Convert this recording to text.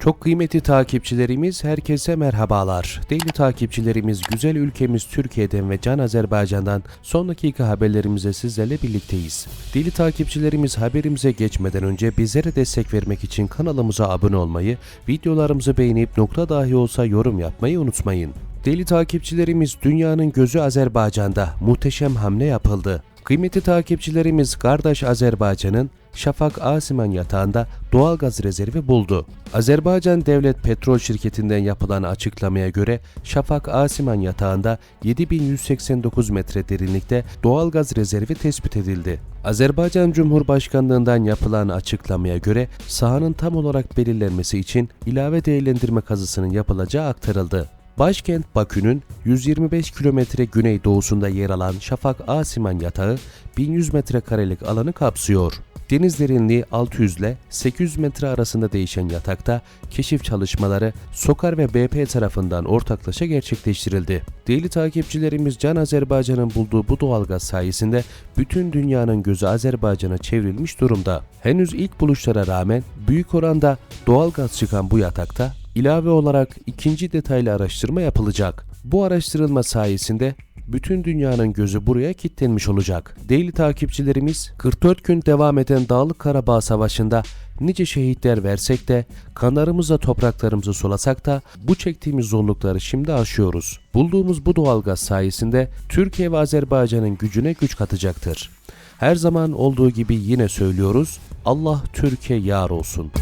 Çok kıymetli takipçilerimiz herkese merhabalar. Değerli takipçilerimiz güzel ülkemiz Türkiye'den ve Can Azerbaycan'dan son dakika haberlerimize sizlerle birlikteyiz. Değerli takipçilerimiz haberimize geçmeden önce bizlere destek vermek için kanalımıza abone olmayı, videolarımızı beğenip nokta dahi olsa yorum yapmayı unutmayın. Değerli takipçilerimiz dünyanın gözü Azerbaycan'da muhteşem hamle yapıldı. Kıymetli takipçilerimiz kardeş Azerbaycan'ın Şafak Asiman yatağında doğal gaz rezervi buldu. Azerbaycan Devlet Petrol Şirketi'nden yapılan açıklamaya göre Şafak Asiman yatağında 7189 metre derinlikte doğal gaz rezervi tespit edildi. Azerbaycan Cumhurbaşkanlığından yapılan açıklamaya göre sahanın tam olarak belirlenmesi için ilave değerlendirme kazısının yapılacağı aktarıldı. Başkent Bakü'nün 125 kilometre güneydoğusunda yer alan Şafak Asiman yatağı 1100 metrekarelik alanı kapsıyor. Deniz derinliği 600 ile 800 metre arasında değişen yatakta keşif çalışmaları Sokar ve BP tarafından ortaklaşa gerçekleştirildi. Değerli takipçilerimiz Can Azerbaycan'ın bulduğu bu doğalgaz sayesinde bütün dünyanın gözü Azerbaycan'a çevrilmiş durumda. Henüz ilk buluşlara rağmen büyük oranda doğalgaz çıkan bu yatakta ilave olarak ikinci detaylı araştırma yapılacak. Bu araştırılma sayesinde bütün dünyanın gözü buraya kilitlenmiş olacak. Değerli takipçilerimiz 44 gün devam eden Dağlık Karabağ Savaşı'nda nice şehitler versek de kanlarımızla topraklarımızı sulasak da bu çektiğimiz zorlukları şimdi aşıyoruz. Bulduğumuz bu doğalgaz sayesinde Türkiye ve Azerbaycan'ın gücüne güç katacaktır. Her zaman olduğu gibi yine söylüyoruz Allah Türkiye yar olsun.